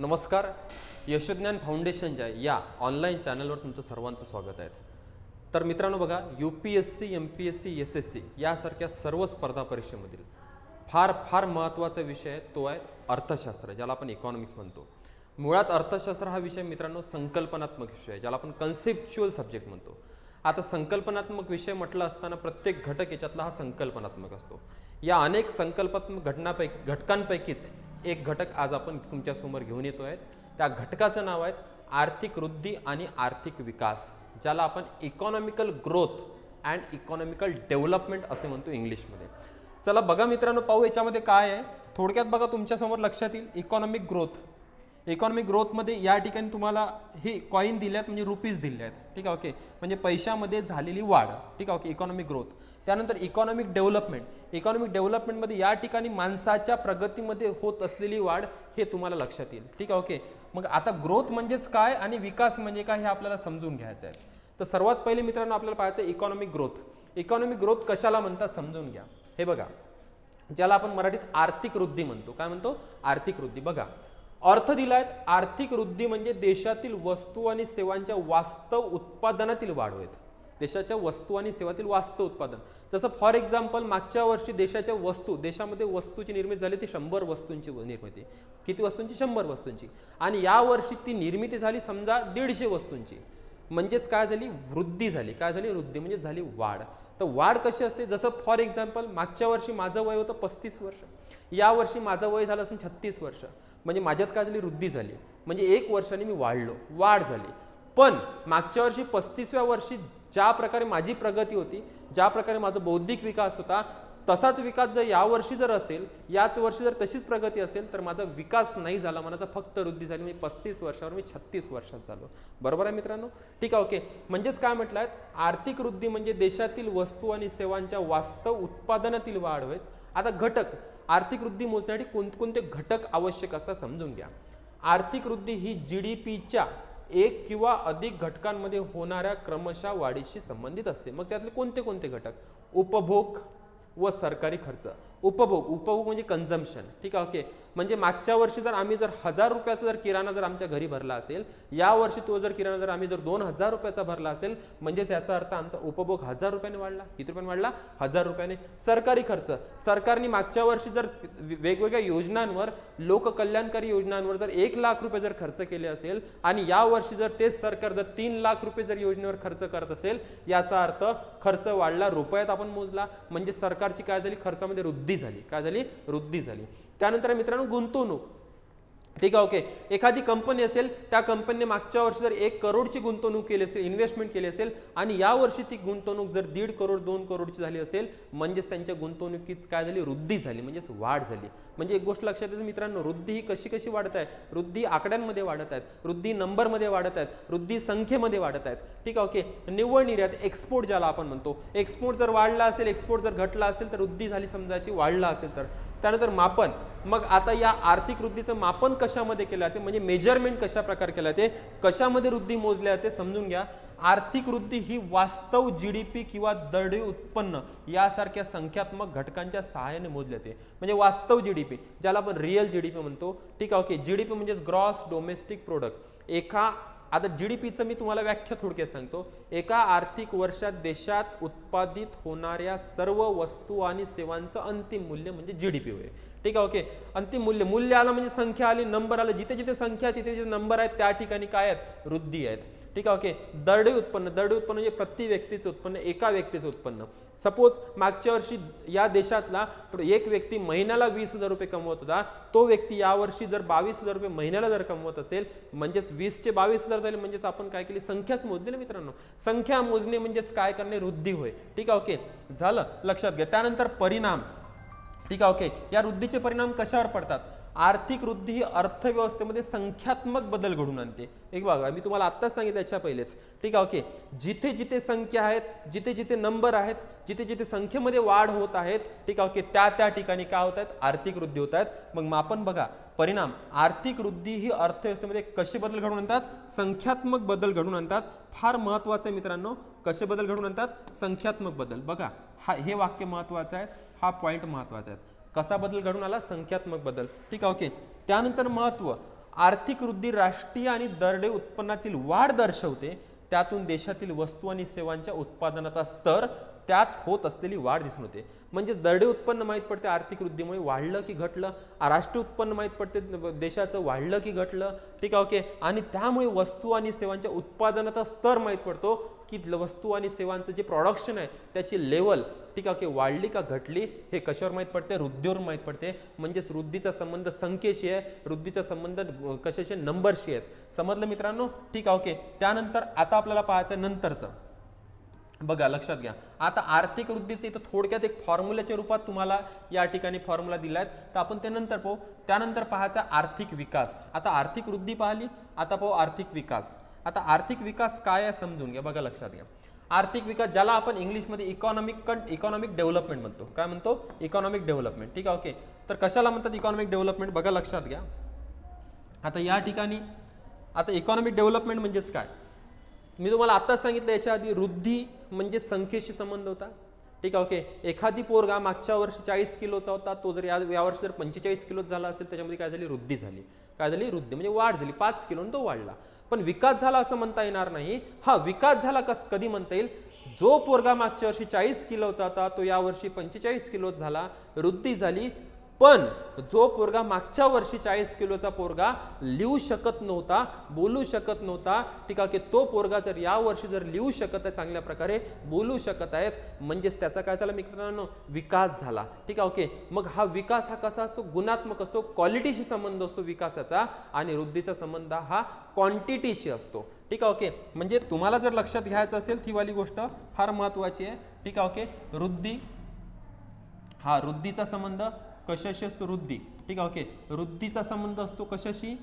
नमस्कार. यशोज्ञान फाउंडेशनच्या या ऑनलाईन चॅनलवर तुमचं सर्वांचं स्वागत आहे. तर मित्रांनो बघा U P S C M P S C S S C यासारख्या सर्व स्पर्धा परीक्षेमधील फार फार महत्त्वाचा विषय आहे तो आहे अर्थशास्त्र ज्याला आपण इकॉनॉमिक्स म्हणतो. मुळात अर्थशास्त्र हा विषय मित्रांनो संकल्पनात्मक विषय आहे ज्याला आपण कन्सेप्च्युअल सब्जेक्ट म्हणतो. आता संकल्पनात्मक विषय म्हटलं असताना प्रत्येक घटक याच्यातला हा संकल्पनात्मक असतो. या अनेक संकल्पात्मक घटनापैकी घटकांपैकीच एक घटक आज आपण तुमच्यासमोर घेऊन येतो आहे त्या घटकाचं नाव आहे आर्थिक वृद्धी आणि आर्थिक विकास ज्याला आपण economical growth and economical development असे म्हणतो इंग्लिशमध्ये. चला बघा मित्रांनो पाहू याच्यामध्ये काय आहे. थोडक्यात बघा तुमच्यासमोर लक्षात येईल इकॉनॉमिक ग्रोथ इकॉनॉमिक ग्रोथमध्ये या ठिकाणी तुम्हाला ही कॉईन दिले आहेत म्हणजे रुपीज दिले आहेत ठीक आहे ओके म्हणजे पैशामध्ये झालेली वाढ. ठीक आहे ओके इकॉनॉमिक ग्रोथ त्यानंतर इकॉनॉमिक डेव्हलपमेंट इकॉनॉमिक डेव्हलपमेंटमध्ये या ठिकाणी माणसाच्या प्रगतीमध्ये होत असलेली वाढ हे तुम्हाला लक्षात येईल. ठीक आहे ओके मग आता ग्रोथ म्हणजेच काय आणि विकास म्हणजे काय हे आपल्याला समजून घ्यायचं आहे. तर सर्वात पहिले मित्रांनो आपल्याला पाहायचं इकॉनॉमिक ग्रोथ इकॉनॉमिक ग्रोथ कशाला म्हणतात समजून घ्या. हे बघा ज्याला आपण मराठीत आर्थिक वृद्धी म्हणतो. काय म्हणतो? आर्थिक वृद्धी. बघा अर्थ दिलाय आर्थिक वृद्धी म्हणजे देशातील वस्तू आणि सेवांच्या वास्तव उत्पादनातील वाढ होईल देशाच्या वस्तू आणि सेवातील वास्तव उत्पादन. जसं फॉर एक्झाम्पल मागच्या वर्षी देशाच्या वस्तू देशामध्ये वस्तूची निर्मिती झाली ती शंभर वस्तूंची निर्मिती. किती वस्तूंची? शंभर वस्तूंची. आणि यावर्षी ती निर्मिती झाली समजा दीडशे वस्तूंची. म्हणजेच काय झाली? वृद्धी झाली. काय झाली? वृद्धी म्हणजे झाली वाढ. तर वाढ कशी असते? जसं फॉर एक्झाम्पल मागच्या वर्षी माझं वय होतं पस्तीस वर्ष. यावर्षी माझं वय झालं असून छत्तीस वर्ष. म्हणजे माझ्यात काय झाली? वृद्धी झाली. म्हणजे एक वर्षाने मी वाढलो. वाढ झाली. पण मागच्या वर्षी पस्तीसव्या वर्षी ज्या प्रकारे माझी प्रगती होती ज्या प्रकारे माझा बौद्धिक विकास होता तसाच विकास जर यावर्षी जर असेल याच वर्षी जर तशीच प्रगती असेल तर माझा विकास नाही झाला. मनाचा फक्त वृद्धी झाली. मी पस्तीस वर्षावर मी छत्तीस वर्षात झालो. बरोबर आहे मित्रांनो? ठीक आहे ओके. म्हणजेच काय म्हटलं आहे आर्थिक वृद्धी म्हणजे देशातील वस्तू आणि सेवांच्या वास्तव उत्पादनातील वाढ होईल आता घटक आर्थिक वृद्धी मोजण्यासाठी कोणकोणते घटक आवश्यक असतात समजून घ्या. आर्थिक वृद्धी ही जी डी पीच्या एक किंवा अधिक घटकांमध्ये होणाऱ्या क्रमशः वाढीशी संबंधित असते. मग त्यातले कोणते कोणते घटक? उपभोग व सरकारी खर्च. उपभोग उपभोग म्हणजे कन्झम्पशन ठीक आहे ओके म्हणजे मागच्या वर्षी जर आम्ही जर हजार रुपयाचा जर किराणा जर आमच्या घरी भरला असेल या वर्षी तो जर किराणा जर आम्ही जर दोन हजार रुपयाचा भरला असेल म्हणजेच याचा अर्थ आमचा उपभोग हजार रुपयाने वाढला. किती रुपयाने वाढला? हजार रुपयाने. सरकारी खर्च. सरकारने मागच्या वर्षी जर वेगवेगळ्या योजनांवर लोककल्याणकारी योजनांवर जर एक लाख रुपये जर खर्च केले असेल आणि या वर्षी जर तेच सरकार जर तीन लाख रुपये जर योजनेवर खर्च करत असेल याचा अर्थ खर्च वाढला रुपयात आपण मोजला. म्हणजे सरकारची काय झाली? खर्चामध्ये रुद्ध वृद्धी झाली. काय झाली? वृद्धी झाली. त्यानंतर मित्रांनो गुंतवणूक. ठीक आहे ओके एखादी कंपनी असेल त्या कंपनीने मागच्या वर्षी जर एक करोडची गुंतवणूक केली असेल इन्व्हेस्टमेंट केली असेल आणि यावर्षी ती गुंतवणूक जर दीड करोड दोन करोडची झाली असेल म्हणजेच त्यांच्या गुंतवणुकीत काय झाली? वृद्धी झाली म्हणजेच वाढ झाली. म्हणजे एक गोष्ट लक्षात येते मित्रांनो वृद्धी ही कशी कशी वाढत आहे? वृद्धी आकड्यांमध्ये वाढत आहेत वृद्धी नंबरमध्ये वाढत आहेत वृद्धी संख्येमध्ये वाढत आहेत. ठीक आहे ओके निव्वळ निर्यात एक्सपोर्ट ज्याला आपण म्हणतो एक्सपोर्ट जर वाढला असेल एक्सपोर्ट जर घटला असेल तर वृद्धी झाली समजायची वाढला असेल तर. त्यानंतर मापन. मग आता या आर्थिक वृद्धीचं मापन कशामध्ये केलं जाते? म्हणजे मेजरमेंट कशा प्रकारे केलं जाते? कशामध्ये वृद्धी मोजल्या जाते? समजून घ्या. आर्थिक वृद्धी ही वास्तव जी डी पी किंवा दरडी उत्पन्न यासारख्या संख्यात्मक घटकांच्या सहाय्याने मोजले जाते. म्हणजे वास्तव जी डी पी ज्याला आपण रिअल जी डी पी म्हणतो. ठीक आहे ओके. जी डी पी म्हणजेच ग्रॉस डोमेस्टिक प्रोडक्ट एका आता जी डी पीचं मी तुम्हाला व्याख्या थोडक्यात सांगतो. एका आर्थिक वर्षात देशात उत्पादित होणाऱ्या सर्व वस्तू आणि सेवांचं अंतिम मूल्य म्हणजे जी डी पी होय. ठीक आहे ओके. अंतिम मूल्य मूल्य आलं म्हणजे संख्या आली नंबर आलं. जिथे जिथे संख्या तिथे जिथे नंबर आहेत त्या ठिकाणी काय आहेत? वृद्धी आहेत. ठीक आहे ओके. दरडे उत्पन्न दरडे उत्पन्न म्हणजे प्रति व्यक्तीचं उत्पन्न एका व्यक्तीचं उत्पन्न. सपोज मागच्या वर्षी या देशातला एक व्यक्ती महिन्याला वीस हजार रुपये कमवत होता तो व्यक्ती यावर्षी जर बावीस हजार रुपये महिन्याला जर कमवत असेल म्हणजेच वीसचे बावीस हजार झाले म्हणजेच आपण काय केली? संख्याच मोजली ना मित्रांनो. संख्या मोजणे म्हणजेच काय करणे? वृद्धी होय. ठीक आहे ओके. झालं लक्षात घ्या. त्यानंतर परिणाम. ठीक आहे ओके. या वृद्धीचे परिणाम कशावर पडतात? आर्थिक वृद्धी ही अर्थव्यवस्थेमध्ये संख्यात्मक बदल घडून आणते. एक बघा मी तुम्हाला आत्ताच सांगितलं याच्या पहिलेच. ठीक आहे ओके. जिथे जिथे संख्या आहेत जिथे जिथे नंबर आहेत जिथे जिथे संख्येमध्ये वाढ होत आहेत ठीक आहे ओके त्या त्या ठिकाणी काय होत आहेत? आर्थिक वृद्धी होत आहेत. मग मापन बघा. परिणाम आर्थिक वृद्धी ही अर्थव्यवस्थेमध्ये कसे बदल घडवून आणतात? संख्यात्मक बदल घडून आणतात. फार महत्वाचं आहे मित्रांनो कसे बदल घडून आणतात? संख्यात्मक बदल. बघा हा हे वाक्य महत्वाचं आहे हा पॉईंट महत्त्वाचा आहे. कसा बदल घडून आला? संख्यात्मक बदल. ठीक आहे ओके. त्यानंतर महत्त्व आर्थिक वृद्धी राष्ट्रीय आणि दरडे उत्पन्नातील वाढ दर्शवते. त्यातून देशातील वस्तू आणि सेवांच्या उत्पादनाचा स्तर त्यात होत असलेली वाढ दिसून होते म्हणजे दरडे उत्पन्न माहीत पडते आर्थिक वृद्धीमुळे वाढलं की घटलं राष्ट्रीय उत्पन्न माहीत पडते देशाचं वाढलं की घटलं ठीक आहे ओके. आणि त्यामुळे वस्तू आणि सेवांच्या उत्पादनाचा स्तर माहीत पडतो की वस्तू आणि सेवांचं जे प्रोडक्शन आहे त्याची लेवल ठीक आहे ओके वाढली का घटली हे कशावर माहीत पडते? वृद्धीवर माहीत पडते. म्हणजेच वृद्धीचा संबंध संख्येशी आहे वृद्धीचा संबंध कशाचे कशाशी नंबरशी आहेत. समजलं मित्रांनो? ठीक आहे ओके. त्यानंतर आता आपल्याला पाहायचं नंतरचं. बघा लक्षात घ्या. आता आर्थिक वृद्धीचं इथं थोडक्यात एक फॉर्म्युल्याच्या रूपात तुम्हाला या ठिकाणी फॉर्म्युला आहेत. तर आपण ते नंतर पाहू. त्यानंतर पाहायचा आर्थिक विकास. आता आर्थिक वृद्धी पाहिली. आता पाहू आर्थिक विकास. आता आर्थिक विकास काय आहे समजून घ्या. बघा लक्षात घ्या. आर्थिक विकास ज्याला आपण इंग्लिशमध्ये इकॉनॉमिक कं इकॉनॉमिक डेव्हलपमेंट म्हणतो. काय म्हणतो? इकॉनॉमिक डेव्हलपमेंट ठीक आहे ओके तर कशाला म्हणतात इकॉनॉमिक डेव्हलपमेंट बघा लक्षात घ्या. आता या ठिकाणी आता इकॉनॉमिक डेव्हलपमेंट म्हणजेच काय? मी तुम्हाला आत्ताच सांगितलं याच्या आधी वृद्धी म्हणजे संख्येशी संबंध होता. ठीक आहे ओके. एखादी पोरगा मागच्या वर्षी चाळीस किलोचा होता तो जर या यावर्षी जर पंचेचाळीस किलोच झाला असेल त्याच्यामध्ये काय झाली? वृद्धी झाली. काय झाली? वृद्धी म्हणजे वाढ झाली. पाच किलो तो वाढला. पण विकास झाला असं म्हणता येणार नाही. हा विकास झाला कस कधी म्हणता येईल? जो पोरगा मागच्या वर्षी चाळीस किलोचा होता तो यावर्षी पंचेचाळीस किलो झाला. वृद्धी झाली. पण जो पोरगा मागच्या वर्षी चाळीस किलोचा पोरगा लिहू शकत नव्हता बोलू शकत नव्हता ठीक आहे की तो पोरगा जर या वर्षी जर लिहू शकत आहे चांगल्या प्रकारे बोलू शकत आहे म्हणजेच त्याचा काय झाला मित्रांनो? विकास झाला. ठीक आहे ओके. मग हा विकास हा कसा असतो? गुणात्मक असतो क्वालिटीशी संबंध असतो विकासाचा आणि वृद्धीचा संबंध हा क्वांटिटीशी असतो. ठीक आहे ओके. म्हणजे तुम्हाला जर लक्षात घ्यायचं असेल ती वाली गोष्ट फार महत्वाची आहे. ठीक आहे ओके. वृद्धी हा वृद्धीचा संबंध कशाशी असतो वृद्धी? ठीक आहे ओके वृद्धीचा संबंध असतो कशाशी?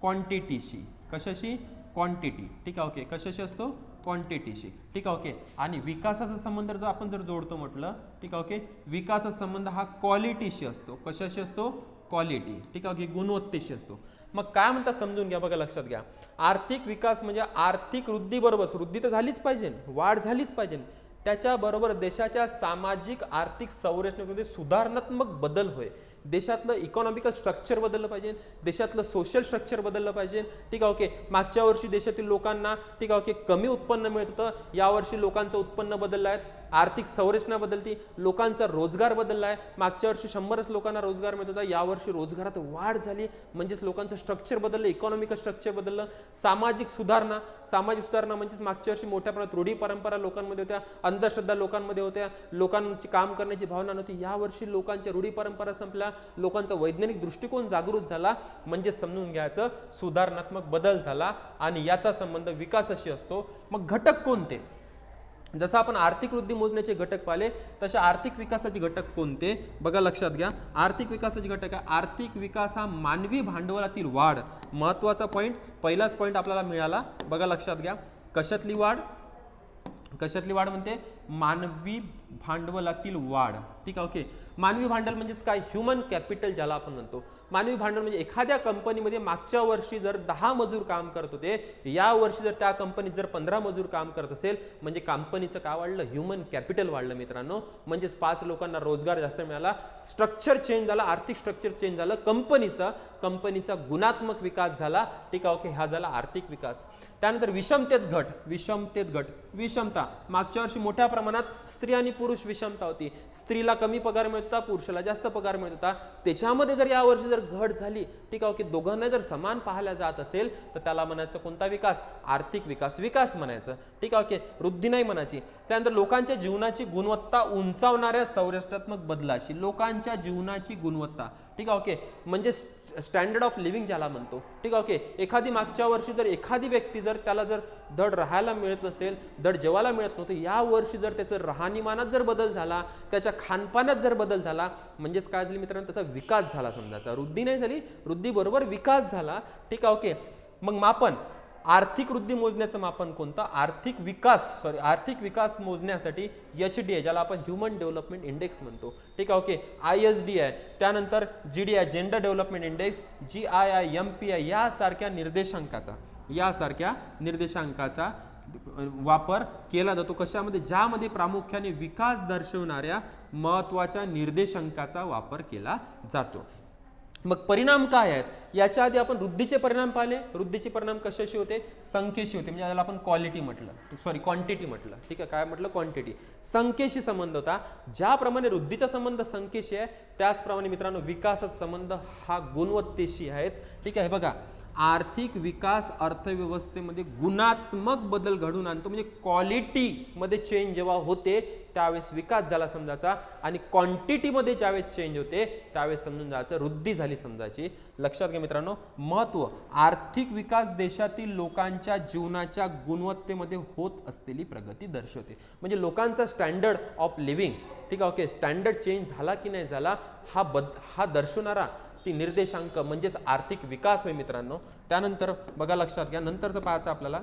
क्वांटिटीशी कशाशी? क्वांटिटी ठीक आहे ओके कशाशी असतो? क्वांटिटीशी ठीक आहे ओके आणि विकासाचा संबंध जर आपण जर जोडतो म्हटलं ठीक आहे ओके विकासाचा संबंध हा क्वालिटीशी असतो. कशाशी असतो? क्वालिटी ठीक आहे ओके गुणवत्तेशी असतो. मग काय म्हणतात समजून घ्या बघा लक्षात घ्या. आर्थिक विकास म्हणजे आर्थिक वृद्धी बरोबर. वृद्धी तर झालीच पाहिजे. वाढ झालीच पाहिजे. त्याच्याबरोबर देशाच्या सामाजिक आर्थिक संरचनेमध्ये सुधारणात्मक बदल होय. देशातलं इकॉनॉमिकल स्ट्रक्चर बदललं पाहिजे देशातलं सोशल स्ट्रक्चर बदललं पाहिजे. ठीक आहे ओके मागच्या वर्षी देशातील लोकांना ठीक आहे ओके कमी उत्पन्न मिळत होतं. यावर्षी लोकांचं उत्पन्न बदललं आहे. आर्थिक संरचना बदलती लोकांचा रोजगार बदलला आहे मागच्या वर्षी शंभरच लोकांना रोजगार मिळत होता. यावर्षी रोजगारात वाढ झाली. म्हणजेच लोकांचं स्ट्रक्चर बदललं इकॉनॉमिकल स्ट्रक्चर बदललं. सामाजिक सुधारणा सामाजिक सुधारणा म्हणजेच मागच्या वर्षी मोठ्या प्रमाणात रूढी परंपरा लोकांमध्ये होत्या अंधश्रद्धा लोकांमध्ये होत्या. लोकांची काम करण्याची भावना नव्हती. यावर्षी लोकांच्या रूढी परंपरा संपल्या. लोकांचा वैज्ञानिक दृष्टिकोन जागृत झाला. म्हणजे समजून घ्यायचं सुधारणात्मक बदल झाला. आणि याचा संबंध विकासाशी असतो. मग घटक कोणते? जसं आपण आर्थिक वृद्धी मोजण्याचे घटक पाहिले तसे आर्थिक विकासाचे घटक कोणते? बघा लक्षात घ्या. आर्थिक विकासाचे घटक आहे. आर्थिक विकास हा मानवी भांडवलातील वाढ. महत्त्वाचा पॉईंट पहिलाच पॉईंट आपल्याला मिळाला. बघा लक्षात घ्या. कशातली वाढ? कशातली वाढ म्हणते? मानवी भांडवलातील वाढ. ठीक आहे ओके. मानवी भांडवल म्हणजेच काय? ह्युमन कॅपिटल ज्याला आपण म्हणतो. मानवी भांडवल म्हणजे एखाद्या कंपनीमध्ये मागच्या वर्षी जर दहा मजूर काम करत होते या वर्षी जर त्या कंपनीत जर पंधरा मजूर काम करत असेल म्हणजे कंपनीचं काय वाढलं? ह्युमन कॅपिटल वाढलं मित्रांनो. म्हणजेच पाच लोकांना रोजगार जास्त मिळाला स्ट्रक्चर चेंज झालं आर्थिक स्ट्रक्चर चेंज झालं कंपनीचा कंपनीचा गुणात्मक विकास झाला. ठीक आहे ओके हा झाला आर्थिक विकास. त्यानंतर विषमतेत घट विषमतेत घट विषमता. मागच्या वर्षी मोठ्या प्रमाणात स्त्री आणि पुरुष विषमता होती. स्त्रीला कमी पगार मिळत होता पुरुषाला जास्त पगार मिळत होता. त्याच्यामध्ये जर यावर्षी जर घट झाली ठीक आहे ओके दोघांना जर समान पाहायला जात असेल तर त्याला म्हणायचं कोणता विकास? आर्थिक विकास. विकास म्हणायचं. ठीक आहे ओके वृद्धी नाही म्हणायची. त्यानंतर लोकांच्या जीवनाची गुणवत्ता उंचावणाऱ्या संरचनात्मक बदलाशी लोकांच्या जीवनाची गुणवत्ता. ठीक आहे ओके म्हणजे स्टँडर्ड ऑफ लिव्हिंग ज्याला म्हणतो. ठीक आहे ओके एखादी मागच्या वर्षी जर एखादी व्यक्ती जर त्याला जर धड राहायला मिळत नसेल धड जेवायला मिळत नव्हतं या वर्षी जर त्याचं राहणीमानात जर बदल झाला त्याच्या खानपानात जर बदल झाला म्हणजेच काय झाली मित्रांनो त्याचा विकास झाला समजायचा वृद्धी नाही झाली वृद्धीबरोबर विकास झाला ठीक आहे ओके मग मापन. आर्थिक वृद्धी मोजण्याचं मापन कोणतं? आर्थिक विकास सॉरी आर्थिक विकास मोजण्यासाठी एच डी आहे ज्याला आपण ह्युमन डेव्हलपमेंट इंडेक्स म्हणतो. ठीक आहे ओके आय एस डी आहे त्यानंतर G D I gender development index G I I M P I यासारख्या निर्देशांकाचा यासारख्या निर्देशांकाचा वापर केला जातो. कशामध्ये? ज्यामध्ये प्रामुख्याने विकास दर्शवणाऱ्या महत्त्वाच्या निर्देशांकाचा वापर केला जातो. मग परिणाम काय आहेत? याच्या आधी आपण वृद्धीचे परिणाम पाहिले. वृद्धीचे परिणाम कशाशी होते? संख्येशी होते. म्हणजे याला आपण क्वालिटी म्हटलं. सॉरी क्वांटिटी म्हटलं. ठीक आहे काय म्हटलं? क्वांटिटी संख्येशी संबंध होता. ज्याप्रमाणे वृद्धीचा संबंध संख्येशी आहे त्याचप्रमाणे मित्रांनो विकासाचा संबंध हा गुणवत्तेशी आहेत. ठीक आहे बघा. आर्थिक विकास अर्थव्यवस्थेमध्ये गुणात्मक बदल घडून आणतो. म्हणजे क्वालिटीमध्ये चेंज जेव्हा होते त्यावेळेस विकास झाला समजायचा आणि क्वांटिटीमध्ये ज्यावेळेस चेंज होते त्यावेळेस समजून जायचं वृद्धी झाली समजायची. लक्षात घ्या मित्रांनो महत्त्व. आर्थिक विकास देशातील लोकांच्या जीवनाच्या गुणवत्तेमध्ये होत असलेली प्रगती दर्शवते. म्हणजे लोकांचा स्टँडर्ड ऑफ लिव्हिंग ठीक आहे ओके स्टँडर्ड चेंज झाला की नाही झाला हा बद हा दर्शवणारा ती निर्देशांक म्हणजेच आर्थिक विकास होय मित्रांनो त्यानंतर बघा लक्षात घ्या नंतरचं पाहायचं आपल्याला.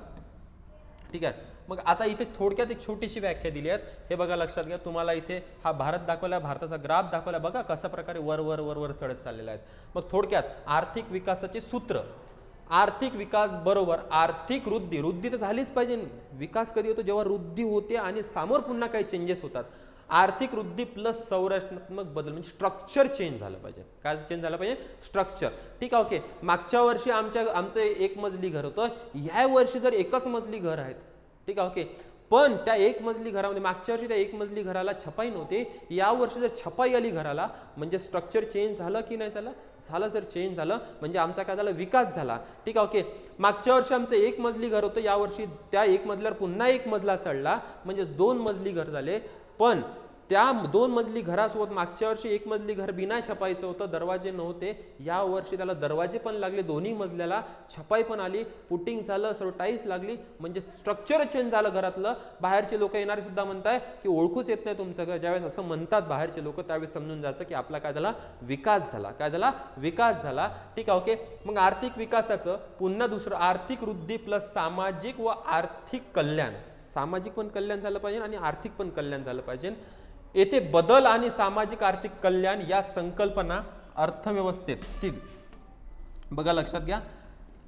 ठीक आहे? मग आता इथे थोडक्यात एक छोटीशी व्याख्या दिली आहेत. हे बघा लक्षात घ्या तुम्हाला इथे हा भारत दाखवला भारताचा ग्राफ दाखवला बघा कशा प्रकारे वर वर वर वर चढत चाललेला आहेत मग थोडक्यात आर्थिक विकासाचे सूत्र. आर्थिक विकास बरोबर आर्थिक वृद्धी वृद्धी तर झालीच पाहिजे. विकास कधी होतो? जेव्हा वृद्धी होते आणि समोर पुन्हा काही चेंजेस होतात. आर्थिक वृद्धी प्लस संरचनात्मक बदल म्हणजे स्ट्रक्चर चेंज झालं पाहिजे. काय चेंज झालं पाहिजे? स्ट्रक्चर ठीक आहे ओके मागच्या वर्षी आमच्या आमचं एक मजली घर होतं. या वर्षी जर एकच मजली घर आहेत ठीक आहे ओके पण त्या एक मजली घरामध्ये मागच्या वर्षी त्या एक मजली घराला छपाई नव्हती. या वर्षी जर छपाई आली घराला म्हणजे स्ट्रक्चर चेंज झालं की नाही झालं? झालं सर चेंज झालं. म्हणजे आमचा काय झाला? विकास झाला. ठीक आहे ओके मागच्या वर्षी आमचं एक मजली घर होतं. यावर्षी त्या एक मजल्यावर पुन्हा एक मजला चढला. म्हणजे दोन मजली घर झाले. पण त्या दोन मजली घरासोबत मागच्या वर्षी एक मजली घर बिना छपाईचं होतं दरवाजे नव्हते. या वर्षी त्याला दरवाजे पण लागले दोन्ही मजल्याला छपाई पण आली पुटिंग झालं सर्व टाईल्स लागली म्हणजे स्ट्रक्चर चेंज झालं घरातलं. बाहेरचे लोक येणारे सुद्धा म्हणताय की ओळखूच येत नाही तुमचं घर. ज्यावेळेस असं म्हणतात बाहेरचे लोक त्यावेळेस समजून जायचं की आपला काय झाला? विकास झाला. काय झाला? विकास झाला. ठीक आहे ओके. मग आर्थिक विकासाचं पुन्हा दुसरं आर्थिक वृद्धी प्लस सामाजिक व आर्थिक कल्याण. सामाजिक पण कल्याण झालं पाहिजे आणि आर्थिक पण कल्याण झालं पाहिजे. येथे बदल आणि सामाजिक आर्थिक कल्याण या संकल्पना अर्थव्यवस्थेतील बघा लक्षात घ्या.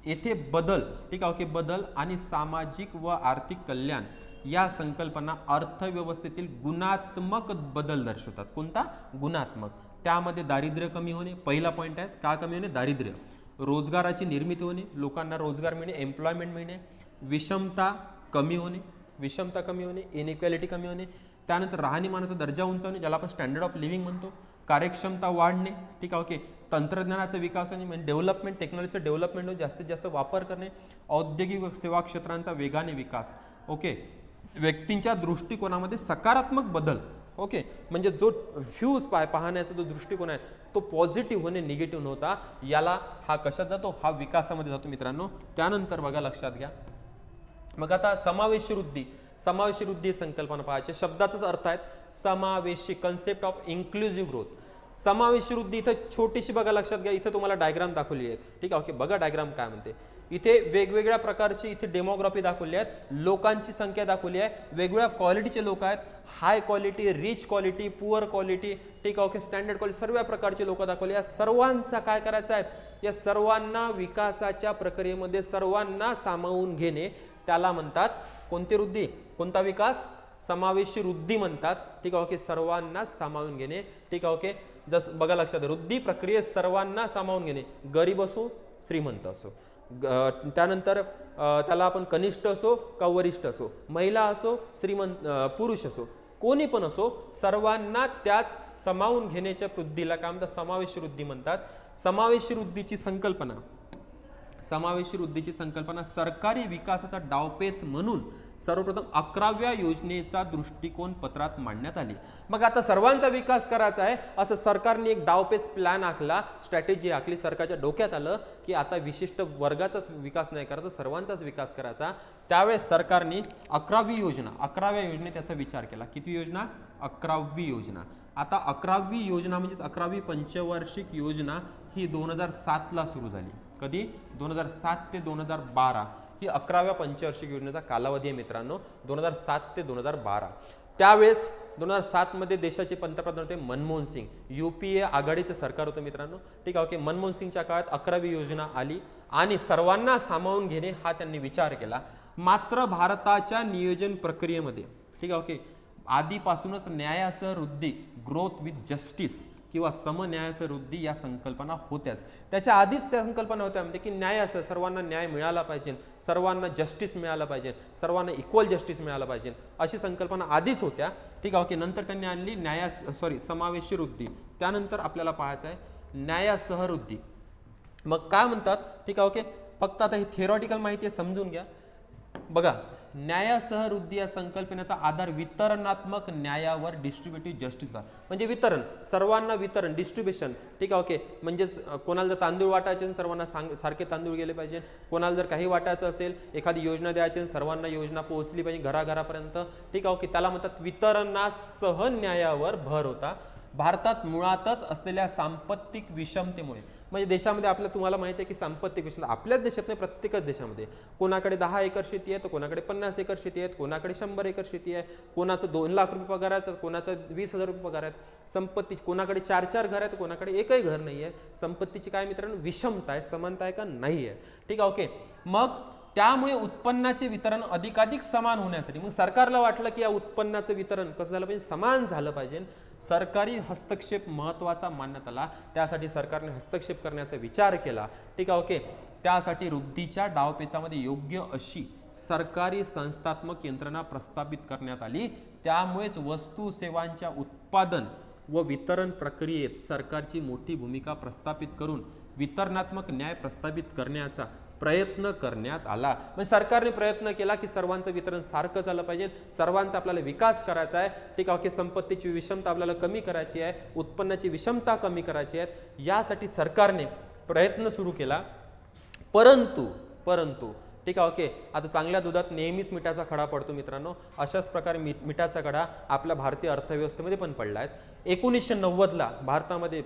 येथे बदल ठीक आहे ओके बदल आणि सामाजिक व आर्थिक कल्याण या संकल्पना अर्थव्यवस्थेतील गुणात्मक बदल दर्शवतात. कोणता? गुणात्मक. त्यामध्ये दारिद्र्य कमी होणे पहिला पॉईंट आहे. का कमी होणे? दारिद्र्य. रोजगाराची निर्मिती होणे लोकांना रोजगार मिळणे एम्प्लॉयमेंट मिळणे विषमता कमी होणे विषमता कमी होणे इनइक्वॅलिटी कमी होणे त्यानंतर राहणीमानाचा दर्जा उंचावणे ज्याला आपण स्टँडर्ड ऑफ लिव्हिंग म्हणतो कार्यक्षमता वाढणे ठीक आहे ओके तंत्रज्ञानाचा विकास आणि म्हणजे डेव्हलपमेंट टेक्नॉलॉजीचं डेव्हलपमेंट जास्तीत जास्त वापर करणे औद्योगिक सेवा क्षेत्रांचा वेगाने विकास ओके व्यक्तींच्या दृष्टिकोनामध्ये सकारात्मक बदल ओके म्हणजे जो व्ह्यूज पाय पाहण्याचा जो दृष्टिकोन आहे तो पॉझिटिव्ह होणे निगेटिव्ह नव्हता याला हा कशात जातो? हा विकासामध्ये जातो मित्रांनो. त्यानंतर बघा लक्षात घ्या. मग आता समावेश वृद्धी समावेशी वृद्धी संकल्पना पाहायची. शब्दाचाच अर्थ आहेत समावेशी कन्सेप्ट ऑफ इन्क्लुझिव्ह ग्रोथ समावेशी वृद्धी इथं छोटीशी बघा लक्षात घ्या. इथं तुम्हाला डायग्राम दाखवली आहेत. ठीक आहे? ओके बघा डायग्राम काय म्हणते. इथे वेगवेगळ्या प्रकारची इथे डेमोग्राफी दाखवली आहेत. लोकांची संख्या दाखवली आहे. वेगवेगळ्या क्वालिटीचे लोक आहेत. High quality rich quality poor quality ठीक आहे? ओके स्टँडर्ड क्वालिटी सर्व प्रकारचे लोक दाखवले या सर्वांचा काय करायचा आहे? या सर्वांना विकासाच्या प्रक्रियेमध्ये सर्वांना सामावून घेणे त्याला म्हणतात कोणती वृद्धी कोणता विकास? समावेशी वृद्धी म्हणतात. ठीक आहे ओके सर्वांना सामावून घेणे. ठीक आहे ओके जस बघा लक्षात वृद्धी प्रक्रियेत सर्वांना सामावून घेणे. गरीब असो श्रीमंत असो. त्यानंतर त्याला आपण कनिष्ठ असो का वरिष्ठ असो? महिला असो श्रीमंत पुरुष असो. कोणी पण असो सर्वांना त्यात सामावून घेण्याच्या वृद्धीला काय म्हणतात? समावेश वृद्धी म्हणतात. समावेश वृद्धीची संकल्पना. समावेशी वृद्धीची संकल्पना सरकारी विकासाचा डावपेच म्हणून सर्वप्रथम अकराव्या योजनेचा दृष्टिकोन पत्रात मांडण्यात आली. मग आता सर्वांचा विकास करायचा आहे असं सरकारने एक डावपेच प्लॅन आखला स्ट्रॅटेजी आखली सरकारच्या डोक्यात आलं की आता विशिष्ट वर्गाचाच विकास नाही करायचा सर्वांचाच विकास करायचा. त्यावेळेस सरकारने अकरावी योजना अकराव्या योजने त्याचा विचार केला. किती योजना? अकरावी योजना. आता अकरावी योजना म्हणजेच अकरावी पंचवार्षिक योजना ही दोन हजार सातला सुरू झाली. कधी? दोन हजार सात ते दोन हजार बारा. ही अकराव्या पंचवार्षिक योजनेचा कालावधी आहे मित्रांनो. दोन हजार सात ते दोन हजार बारा. त्यावेळेस दोन हजार सातमध्ये देशाचे पंतप्रधान होते Manmohan Singh. U P A आघाडीचं सरकार होतं मित्रांनो. ठीक आहे ओके. मनमोहन सिंगच्या काळात अकरावी योजना आली आणि सर्वांना सामावून घेणे हा त्यांनी विचार केला. मात्र भारताच्या नियोजन प्रक्रियेमध्ये ठीक आहे ओके आधीपासूनच न्यायासह वृद्धी ग्रोथ विथ जस्टिस किंवा समन्यायसवृद्धी या संकल्पना होत्याच. त्याच्या आधीच त्या संकल्पना होत्या म्हणजे की न्याय असं सर्वांना न्याय मिळाला पाहिजे सर्वांना जस्टिस मिळालं पाहिजे सर्वांना इक्वल जस्टिस मिळालं पाहिजे अशी संकल्पना आधीच होत्या. ठीक आहे ओके नंतर त्यांनी आणली न्याया सॉरी समावेशी वृद्धी त्यानंतर आपल्याला पाहायचं आहे न्यायासह वृद्धी मग काय म्हणतात? ठीक आहे ओके फक्त आता ही थिअरॉटिकल माहिती आहे समजून घ्या. बघा न्यायासह वृद्धी या संकल्पनेचा आधार वितरणात्मक न्यायावर डिस्ट्रीब्युटिव्ह जस्टिसला म्हणजे वितरण सर्वांना वितरण डिस्ट्रीब्युशन ठीक आहे ओके म्हणजेच कोणाला जर तांदूळ वाटायचे सर्वांना सांग सारखे तांदूळ गेले पाहिजे. कोणाला जर काही वाटायचं असेल एखादी योजना द्यायची सर्वांना योजना पोहोचली पाहिजे घराघरापर्यंत. ठीक आहे ओके त्याला म्हणतात वितरणासह न्यायावर भर होता. भारतात मुळातच असलेल्या सांपत्तिक विषमतेमुळे. म्हणजे देशामध्ये आपल्या तुम्हाला माहिती आहे की सांपत्तिक विषम आपल्याच देशात नाही प्रत्येकच देशामध्ये. कोणाकडे दहा एकर शेती आहे तर कोणाकडे पन्नास एकर शेती आहे कोणाकडे शंभर एकर शेती आहे कोणाचं दोन लाख रुपये पगार आहे कोणाचं वीस हजार रुपये पगार आहेत संपत्ती कोणाकडे चार चार घर आहेत कोणाकडे एकही घर नाही आहे. संपत्तीची काय मित्रांनो विषमता आहे समानता आहे का नाही आहे. ठीक आहे ओके. मग त्यामुळे उत्पन्नाचे वितरण अधिकाधिक समान होण्यासाठी मग सरकारला वाटलं की या उत्पन्नाचं वितरण कसं झालं पाहिजे? समान झालं पाहिजे. सरकारी हस्तक्षेप महत्त्वाचा मानण्यात आला त्यासाठी सरकारने हस्तक्षेप करण्याचा विचार केला. ठीक आहे ओके. त्यासाठी वृद्धीच्या डावपेचामध्ये योग्य अशी सरकारी संस्थात्मक यंत्रणा प्रस्थापित करण्यात आली. त्यामुळेच वस्तू सेवांच्या उत्पादन व वितरण प्रक्रियेत सरकारची मोठी भूमिका प्रस्थापित करून वितरणात्मक न्याय प्रस्थापित करण्याचा प्रयत्न करण्यात आला. म्हणजे सरकारने प्रयत्न केला की सर्वांचं वितरण सारखं झालं पाहिजे. सर्वांचा आपल्याला विकास करायचा आहे. ठीक आहे की संपत्तीची विषमता आपल्याला कमी करायची आहे. उत्पन्नाची विषमता कमी करायची आहे. यासाठी सरकारने प्रयत्न सुरू केला. परंतु परंतु ठीक आहे ओके. आता चांगल्या दुधात नेहमीच मिठाचा खडा पडतो मित्रांनो. अशाच प्रकारे मी मिठाचा खडा आपल्या भारतीय अर्थव्यवस्थेमध्ये पण पडला आहे. एकोणीसशे नव्वदला भारतामध्ये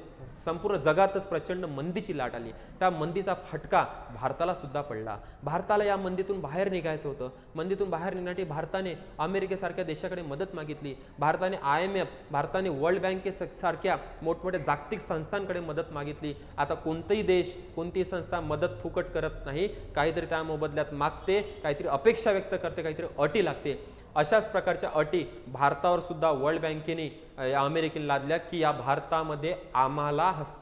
संपूर्ण जगातच प्रचंड मंदीची लाट आली. त्या मंदीचा फटका भारताला सुद्धा पडला. भारताला या मंदीतून बाहेर निघायचं होतं. मंदीतून बाहेर निघण्यासाठी भारताने अमेरिकेसारख्या देशाकडे मदत मागितली. भारताने आय एम एफ भारताने वर्ल्ड बँके सारख्या मोठमोठ्या जागतिक संस्थांकडे मदत मागितली. आता कोणताही देश कोणतीही संस्था मदत फुकट करत नाही. काहीतरी त्या मोबदल्यात मागते काहीतरी अपेक्षा व्यक्त करते काहीतरी अटी लागते. अशाच प्रकारच्या अटी भारतावर सुद्धा वर्ल्ड बँकेने या अमेरिकेने लादल्या की या भारतामध्ये आम्हाला हस्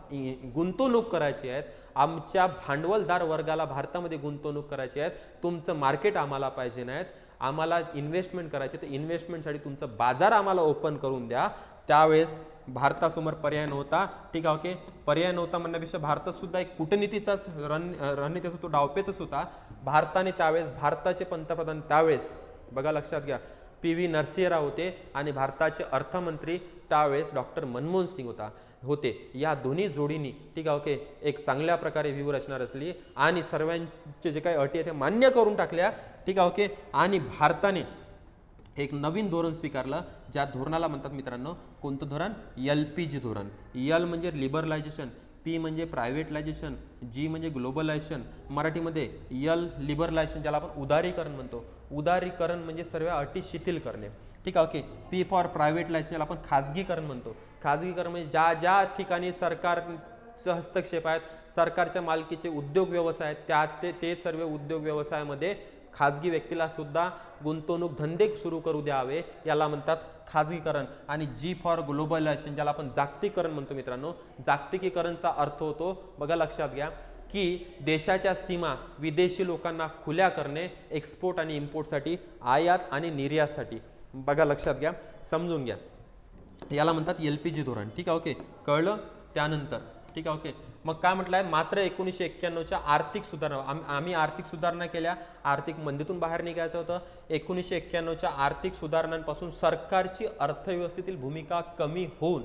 गुंतवणूक करायची आहेत. आमच्या भांडवलदार वर्गाला भारतामध्ये गुंतवणूक करायची आहेत. तुमचं मार्केट आम्हाला पाहिजे नाहीत. आम्हाला इन्व्हेस्टमेंट करायचे तर इन्व्हेस्टमेंटसाठी तुमचं बाजार आम्हाला ओपन करून द्या. त्यावेळेस भारतासमोर पर्याय नव्हता. ठीक आहे ओके? पर्याय नव्हता म्हणण्यापेक्षा भारतात सुद्धा एक कूटनीतीचाच रण रणनीतीचा तो डावपेचच होता. भारताने त्यावेळेस भारताचे पंतप्रधान त्यावेळेस बघा लक्षात घ्या पी व्ही नरसिंहराव होते आणि भारताचे अर्थमंत्री त्यावेळेस डॉक्टर मनमोहन सिंग होता होते. या दोन्ही जोडीनी ठीक आहे ओके एक चांगल्या प्रकारे व्यूहरचना रचली आणि सर्वांचे जे काही अटी आहेत ते मान्य करून टाकल्या ठीक आहे ओके. आणि भारताने एक नवीन धोरण स्वीकारलं ज्या धोरणाला म्हणतात मित्रांनो कोणतं धोरण? एल पी जी धोरण. यल म्हणजे लिबरलायझेशन पी म्हणजे प्रायव्हेटलायझेशन जी म्हणजे ग्लोबलायझेशन मराठीमध्ये यल लिबरलायझेशन ज्याला आपण उदारीकरण म्हणतो. उदारीकरण म्हणजे सर्व अटी शिथिल करणे. ठीक आहे ओके पी फॉर प्रायव्हेटलायझेशन ज्याला आपण खाजगीकरण म्हणतो. खाजगीकरण म्हणजे ज्या ज्या ठिकाणी सरकारचं हस्तक्षेप आहेत सरकारच्या मालकीचे उद्योग व्यवसाय आहेत त्या ते ते सर्व उद्योग व्यवसायामध्ये खाजगी व्यक्तीला सुद्धा गुंतवणूक धंदे सुरू करू द्यावे याला म्हणतात खाजगीकरण. आणि जी फॉर ग्लोबलायझेशन ज्याला आपण जागतिकीकरण म्हणतो मित्रांनो. जागतिकीकरणचा अर्थ होतो बघा लक्षात घ्या की देशाच्या सीमा विदेशी लोकांना खुल्या करणे एक्सपोर्ट आणि इम्पोर्टसाठी आयात आणि निर्यातसाठी बघा लक्षात घ्या समजून घ्या. याला म्हणतात एल पी जी धोरण. ठीक आहे ओके. कळलं? त्यानंतर. ठीक आहे ओके. मग काय म्हटलंय? मात्र एकोणीसशे एक्क्याण्णवच्या आर्थिक सुधारणा आम- आम्ही आर्थिक सुधारणा केल्या. आर्थिक मंदीतून बाहेर निघायचं होतं. एकोणीसशे एक्क्याण्णवच्या आर्थिक सुधारणांपासून सरकारची अर्थव्यवस्थेतील भूमिका कमी होऊन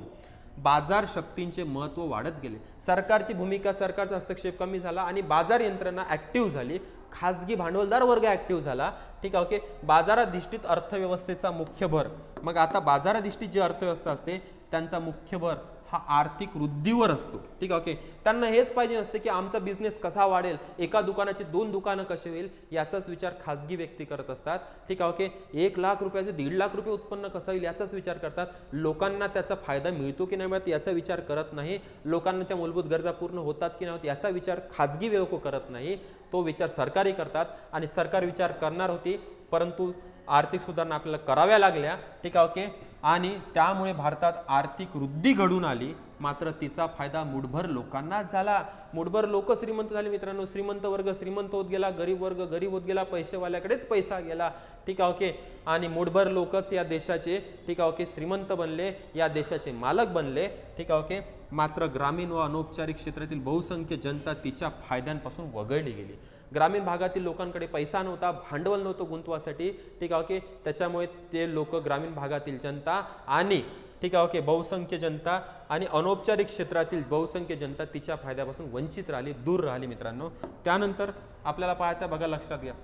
बाजार शक्तींचे महत्त्व वाढत गेले. सरकारची भूमिका सरकारचा हस्तक्षेप कमी झाला आणि बाजार यंत्रणा ॲक्टिव्ह झाली. खाजगी भांडवलदार वर्ग ॲक्टिव्ह झाला. ठीक आहे ओके. बाजाराधिष्ठित अर्थव्यवस्थेचा मुख्य भर. मग आता बाजाराधिष्ठित जी अर्थव्यवस्था असते त्यांचा मुख्य भर हा आर्थिक वृद्धीवर असतो. ठीक आहे ओके त्यांना हेच पाहिजे असते की आमचा बिझनेस कसा वाढेल एका दुकानाची दोन दुकानं कशी होईल याचाच विचार खाजगी व्यक्ती करत असतात. ठीक आहे ओके एक लाख रुपयाचे दीड लाख रुपये उत्पन्न कसं होईल याचाच विचार करतात. लोकांना त्याचा फायदा मिळतो की नाही मिळत याचा विचार करत नाही. लोकांच्या मूलभूत गरजा पूर्ण होतात की नाही होत याचा विचार खाजगी लोक करत नाही. तो विचार सरकारी करतात आणि सरकार विचार करणार होती परंतु आर्थिक सुधारणा आपल्याला कराव्या लागल्या. ठीक आहे ओके? आणि त्यामुळे भारतात आर्थिक वृद्धी घडून आली. मात्र तिचा फायदा मुठभर लोकांना झाला. मुठभर लोक श्रीमंत झाले मित्रांनो. श्रीमंत वर्ग श्रीमंत होत गेला. गरीब वर्ग गरीब होत गेला. पैसेवाल्याकडेच पैसा गेला. ठीक आहे ओके? आणि मुठभर लोकच या देशाचे ठीक आहे ओके श्रीमंत बनले. या देशाचे मालक बनले. ठीक आहे ओके? मात्र ग्रामीण व अनौपचारिक क्षेत्रातील बहुसंख्य जनता तिच्या फायद्यांपासून वगळली गेली. ग्रामीण भागातील लोकांकडे पैसा नव्हता भांडवल नव्हतं गुंतवासाठी. ठीक आहे ओके? त्याच्यामुळे ते लोक ग्रामीण भागातील जनता आणि ठीक आहे ओके बहुसंख्य जनता आणि अनौपचारिक क्षेत्रातील बहुसंख्य जनता तिच्या फायद्यापासून वंचित राहिली दूर राहिली मित्रांनो. त्यानंतर आपल्याला पाहायचं बघा लक्षात घ्या.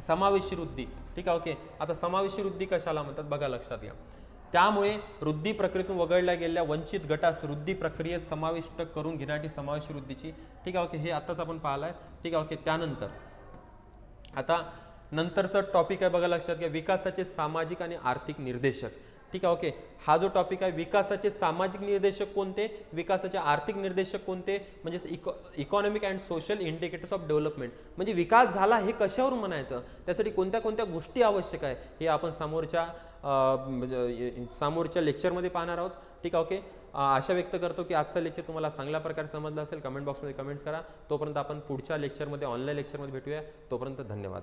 समावेशी वृद्धी. ठीक आहे ओके? आता समावेशी वृद्धी कशाला म्हणतात? बघा लक्षात घ्या. त्यामुळे वृद्धी प्रक्रियेतून वगळल्या गेलेल्या वंचित गटास वृद्धी प्रक्रियेत समाविष्ट करून घेण्यासाठी समावेश वृद्धीची ठीक आहे ओके हे आत्ताच आपण पाहिलं आहे ठीक आहे ओके त्यानंतर. आता नंतरचा टॉपिक आहे बघा लक्षात घ्या. विकासाचे सामाजिक आणि आर्थिक निर्देशक. ठीक आहे ओके हा जो टॉपिक आहे विकासाचे सामाजिक निर्देशक कोणते? विकासाचे आर्थिक निर्देशक कोणते? म्हणजे eco economic and social indicators of development म्हणजे विकास झाला हे कशावरून म्हणायचं? त्यासाठी कोणत्या कोणत्या गोष्टी आवश्यक आहे? हे आपण समोरच्या म्हणजे, समोरच्या लेक्चरमध्ये पाहणार आहोत. ठीक आहे ओके आशा व्यक्त करतो की आजचा लेक्चर तुम्हाला चांगल्या प्रकारे समजलं असेल. कमेंट बॉक्समध्ये कमेंट्स करा. तोपर्यंत आपण पुढच्या लेक्चरमध्ये ऑनलाईन लेक्चरमध्ये भेटूया. तोपर्यंत धन्यवाद.